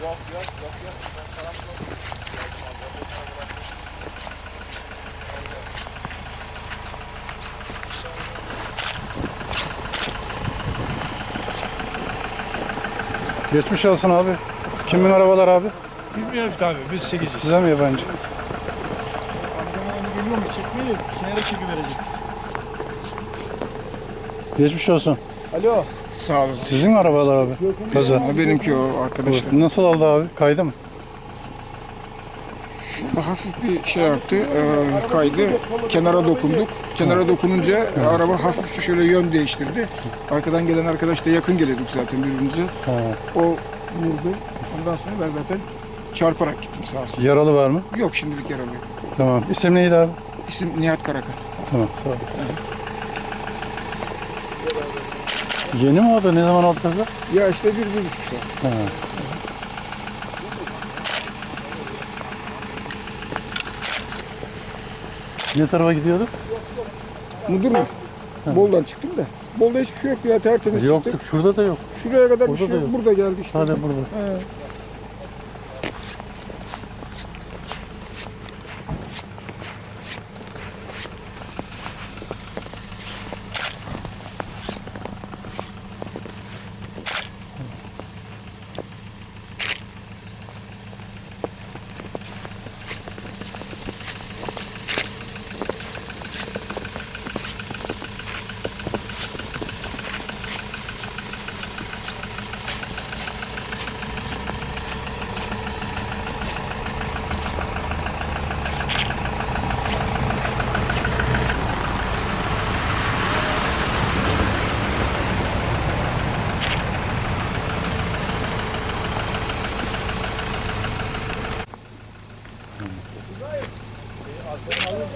Yok yok yok yok. Ben taraf yok. Geçmiş olsun abi. Kimin arabalar abi? Bilmiyorum abi biz 8'iz. Size mi yabancı? Amcama onu geliyor mu çekmeyi? Şehre çeki verecek. Geçmiş olsun. Alo. Sağ olun. Sizin mi arabalar abi? Kaza. Benimki o arkadaşlar. Nasıl oldu abi? Kaydı mı? Hafif bir şey yaptı, e, kaydı. Kenara dokunduk. Kenara dokununca araba hafifçe şöyle yön değiştirdi. Arkadan gelen arkadaş da yakın geliyorduk zaten birbirimize. Ha. O vurdu. Ondan sonra ben zaten çarparak gittim sağa sola. Yaralı var mı? Yok şimdilik yaralı yok. Tamam. İsim neydi abi? İsim Nihat Karakan. Tamam. Sağ ol. Yeni mi oldu? Ne zaman oldu? Ya işte bir, bir buçuk saat. Ha. Ne tarafa gidiyorduk? Mudur mu? Boldan çıktım da. Bolda hiçbir şey yok ya tertemiz Yoktuk. çıktık. Şurada da yok. Şuraya kadar Burada bir şey da yok. yok. Burada geldi işte. Sadece burada. He. Alın. Alın.